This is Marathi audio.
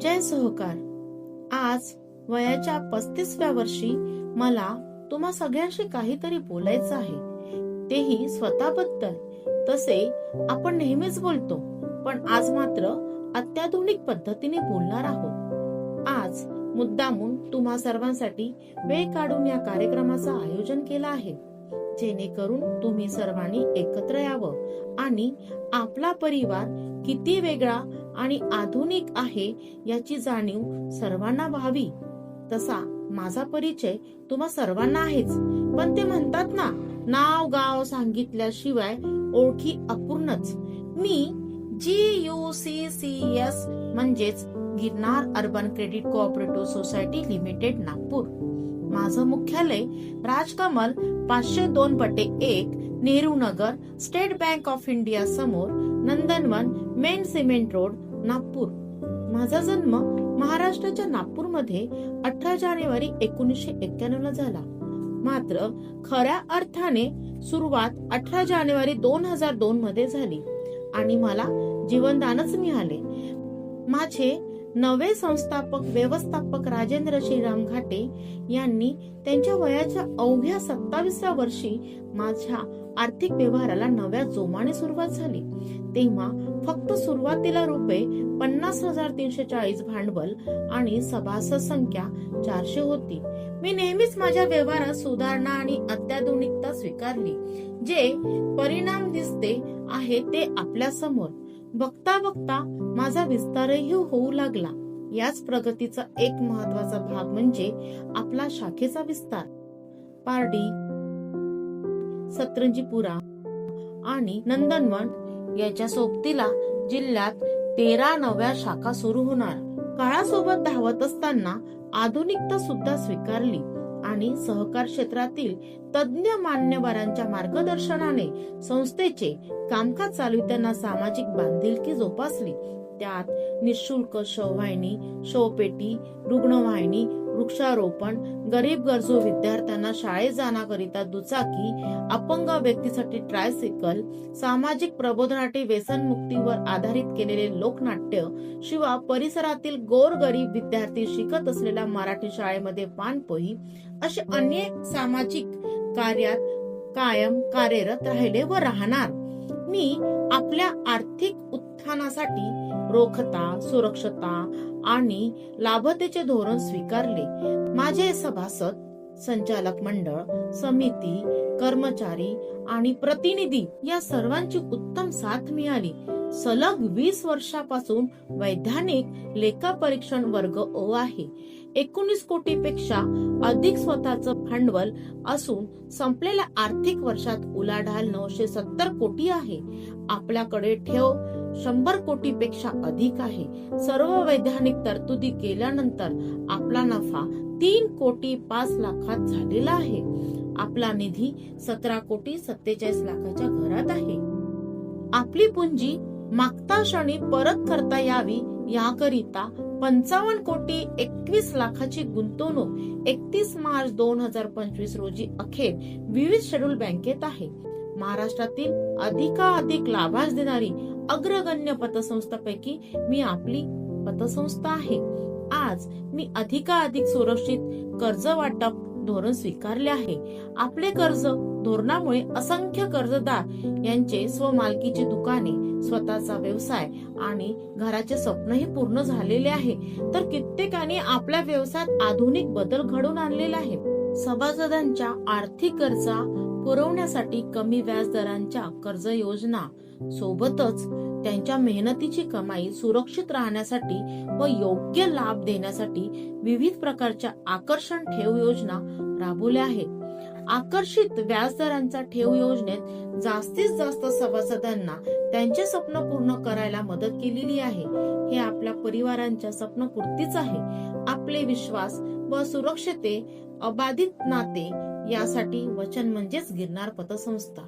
जय सहकार आज वयाच्या पस्तीसव्या वर्षी मला तुम्हा सगळ्यांशी काहीतरी बोलायचं आहे. तेही स्वतःबद्दल. तसे आपण नेहमीच बोलतो पण आज मात्र अत्याधुनिक पद्धतीने बोलणार आहोत. आज मुद्दामून तुम्हा सर्वांसाठी वेळ काढून या कार्यक्रमाचं आयोजन केलं आहे. जेणेकरून तुम्ही सर्वांनी एकत्र यावं आणि आपला परिवार किती वेगळा आणि आधुनिक आहे याची जाणीव सर्वांना व्हावी. तसा माझा परिचय तुम्हा सर्वांना आहेच. पण ते म्हणतात ना नाव गाव सांगितल्याशिवाय ओळखी अपूर्णच. मी G U C C S म्हणजेच Girnar urban credit cooperative society limited Nagpur. माझं मुख्यालय राजकमल पाचशे दोन बटे एक Nehru Nagar state bank of India समोर Nandanvan main cement road Nagpur. माझा जन्म महाराष्ट्राच्या नागपूरमध्ये अठरा जानेवारी एकोणीसशे एक्क्याण्णव ला झाला. मात्र खऱ्या अर्थाने सुरुवात अठरा जानेवारी दोन हजार दोन मध्ये झाली आणि मला जीवनदानच मिळाले. माझे नवे संस्थापक व्यवस्थापक राजेंद्र श्रीराम घाटे यांनी त्यांच्या वयाच्या अवघ्या सत्तावीसव्या वर्षी माझ्या आर्थिक व्यवहाराला नव्या जोमाने सुरुवात झाली. तेव्हा फक्त सुरुवातीला रुपये पन्नास हजार तीनशे चाळीस भांडवल आणि सभासद संख्या चारशे होती. मी नेहमीच माझ्या व्यवहारात सुधारणा आणि अत्याधुनिकता स्वीकारली. जे परिणाम दिसते आहे ते आपल्यासमोर. बघता बघता माझा विस्तारही होऊ लागला. याच प्रगतीचा एक महत्त्वाचा भाग म्हणजे आपला शाखेचा विस्तार. पारडी सतरंजीपुरा आणि नंदनवन याच्या सोबतीला जिल्ह्यात तेरा नव्या शाखा सुरू होणार. काळासोबत धावत असताना आधुनिकता सुद्धा स्वीकारली. आणि सहकार क्षेत्रातील तज्ञ मान्यवरांच्या मार्गदर्शनाने संस्थेचे कामकाज चालविताना सामाजिक बांधिलकी जोपासली. त्यात निशुल्क शववाहिनी शवपेटी रुग्णवाहिनी वृक्षारोपण गरीब गरजू विद्यार्थ्यांना शाळेत जाण्याकरिता दुचाकी अपंग व्यक्तीसाठी ट्रायसिकल सामाजिक प्रबोधनासाठी व्यसनमुक्तीवर आधारित केलेले लोकनाट्य शिवाय परिसरातील गोरगरीब विद्यार्थी शिकत असलेल्या मराठी शाळेमध्ये पानपोई असे अनेक सामाजिक कार्यात कायम कार्यरत राहिले व राहणार. मी आपल्या आर्थिक उत्थानासाठी रोखता सुरक्षता आणि लाभतेचे धोरण स्वीकारले. माझे सभासद संचालक मंडळ समिती कर्मचारी आणि प्रतिनिधी या सर्वांची उत्तम साथ मिळाली. सलग वीस वर्षापासून वैधानिक लेखा परीक्षण वर्ग ओ आहे. एकोणीस कोटी पेक्षा अधिक स्वतःच भांडवल असून संपलेल्या आर्थिक वर्षात उलाढाल नऊशे सत्तर कोटी आहे. आपल्याकडे ठेव शंभर कोटीपेक्षा अधिक आहे. सर्व वैधानिक तरतुदी केल्यानंतर आपला नफा तीन कोटी पाच लाखात झालेला आहे. आपला निधी सतरा कोटी सत्तेचाळीस लाखाच्या घरात आहे. आपली पुंजी मागता क्षणी परत करता यावी याकरिता पंचावन्न कोटी एकवीस लाखाची गुंतवणूक एकतीस मार्च दोन हजार पंचवीस रोजी अखेर विविध शेड्यूल बँकेत आहे. महाराष्ट्रातील अधिकाधिक लाभांश देणारी अग्रगण्य पतसंस्थापैकी मी आपली पतसंस्था आहे. आज मी अधिकाधिक सुरक्षित कर्ज वाटप धोरण स्वीकारले आहे. आपले कर्ज धोरणामुळे असंख्य कर्जदार यांचे स्वमालकीची दुकाने स्वतःचा व्यवसाय आणि घराचे स्वप्नही पूर्ण झालेले आहे. तर कित्येकाने आपल्या व्यवसायात आधुनिक बदल घडवून आणलेला आहे. सभासदांच्या आर्थिक गरजा पुरवण्यासाठी कमी व्याज दरांच्या कर्ज योजना सोबतच त्यांच्या मेहनतीची कमाई सुरक्षित राहण्यासाठी व योग्य लाभ देण्यासाठी विविध प्रकारच्या आकर्षण ठेव योजना राबवल्या आहेत. आकर्षित व्याजदरांचा ठेव योजनेत जास्तीत जास्त सभासदांना त्यांचे स्वप्न पूर्ण करायला मदत केलेली आहे. हे आपल्या परिवारांच्या स्वप्नपूर्तीच आहे. आपले विश्वास व सुरक्षते अबाधित नाते यासाठी वचन म्हणजेच गिरणार पतसंस्था.